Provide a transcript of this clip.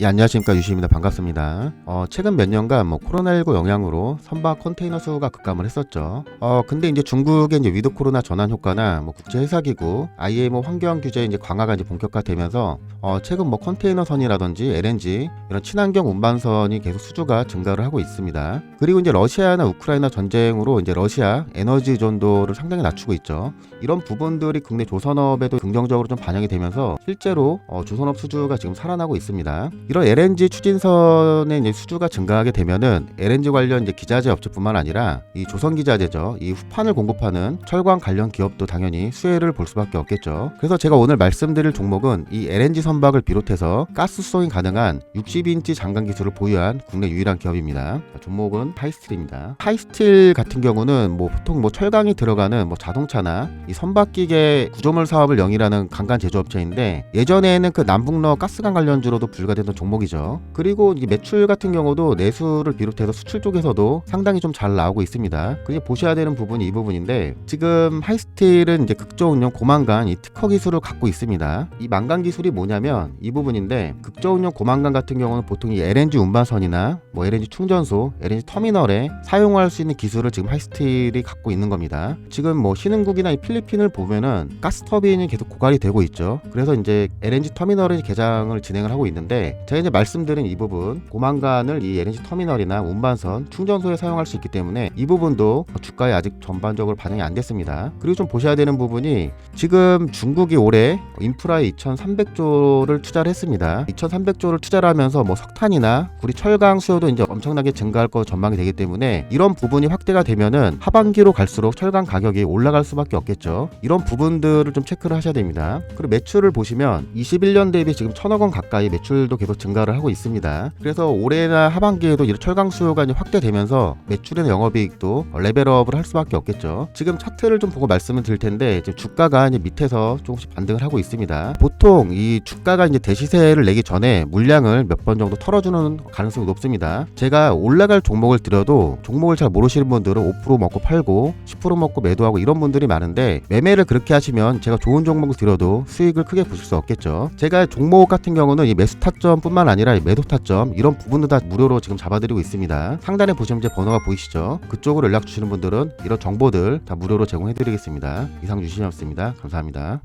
예, 안녕하십니까 유시입니다. 반갑습니다. 어, 최근 몇 년간 뭐 코로나19 영향으로 선박 컨테이너 수가 급감을 했었죠. 어, 근데 이제 중국의 이제 위드 코로나 전환 효과나 뭐 국제 회사기구, IMO 환경 규제 이제 강화가 이제 본격화되면서 어, 최근 뭐 컨테이너선이라든지 LNG 이런 친환경 운반선이 계속 수주가 증가를 하고 있습니다. 그리고 이제 러시아나 우크라이나 전쟁으로 이제 러시아 에너지 의존도를 상당히 낮추고 있죠. 이런 부분들이 국내 조선업에도 긍정적으로 좀 반영이 되면서 실제로 어, 조선업 수주가 지금 살아나고 있습니다. 이런 LNG 추진선의 이제 수주가 증가하게 되면은 LNG 관련 이제 기자재 업체뿐만 아니라 이 조선 기자재죠. 이 후판을 공급하는 철강 관련 기업도 당연히 수혜를 볼 수밖에 없겠죠. 그래서 제가 오늘 말씀드릴 종목은 이 LNG 선박을 비롯해서 가스 수송이 가능한 60인치 장관 기술을 보유한 국내 유일한 기업입니다. 종목은 하이스틸입니다. 하이스틸 같은 경우는 뭐 보통 뭐 철강이 들어가는 뭐 자동차나 이 선박기계 구조물 사업을 영위하는 강간 제조업체인데 예전에는 그 남북러 가스관 관련주로도 불과되던 종목이죠. 그리고 이 매출 같은 경우도 내수를 비롯해서 수출 쪽에서도 상당히 좀 잘 나오고 있습니다. 그게 보셔야 되는 부분이 이 부분인데 지금 하이스틸은 이제 극저운용 고만간 이 특허 기술을 갖고 있습니다. 이 만간 기술이 뭐냐면 이 부분인데 극저운용 고만간 같은 경우는 보통 이 LNG 운반선이나 뭐 LNG 충전소, LNG 터미널에 사용할 수 있는 기술을 지금 하이스틸이 갖고 있는 겁니다. 지금 뭐 신흥국이나 이 필리핀을 보면은 가스 터빈이 계속 고갈이 되고 있죠. 그래서 이제 LNG 터미널의 개장을 진행을 하고 있는데 제가 이제 말씀드린 이 부분 고만간을 이 LNG 터미널이나 운반선 충전소에 사용할 수 있기 때문에 이 부분도 주가에 아직 전반적으로 반영이 안 됐습니다. 그리고 좀 보셔야 되는 부분이 지금 중국이 올해 인프라에 2,300조를 투자를 했습니다. 2,300조를 투자를 하면서 뭐 석탄이나 구리 철강 수요도 이제 엄청나게 증가할 거 전망이 되기 때문에 이런 부분이 확대가 되면은 하반기로 갈수록 철강 가격이 올라갈 수밖에 없겠죠. 이런 부분들을 좀 체크를 하셔야 됩니다. 그리고 매출을 보시면 21년 대비 지금 천억 원 가까이 매출도 계속 증가를 하고 있습니다. 그래서 올해나 하반기에도 이런 철강 수요가 확대되면서 매출이나 영업이익도 레벨업을 할 수밖에 없겠죠. 지금 차트를 좀 보고 말씀을 드릴 텐데 이제 주가가 이제 밑에서 조금씩 반등을 하고 있습니다. 보통 이 주가가 이제 대시세를 내기 전에 물량을 몇 번 정도 털어주는 가능성이 높습니다. 제가 올라갈 종목을 들여도 종목을 잘 모르시는 분들은 5% 먹고 팔고 10% 먹고 매도하고 이런 분들이 많은데 매매를 그렇게 하시면 제가 좋은 종목을 들여도 수익을 크게 보실 수 없겠죠. 제가 종목 같은 경우는 이 매수 타점 뿐만 아니라 이 매도 타점 이런 부분도 다 무료로 지금 잡아드리고 있습니다. 상단에 보시면 제 번호가 보이시죠? 그쪽으로 연락 주시는 분들은 이런 정보들 다 무료로 제공해드리겠습니다. 이상 유신이었습니다. 감사합니다.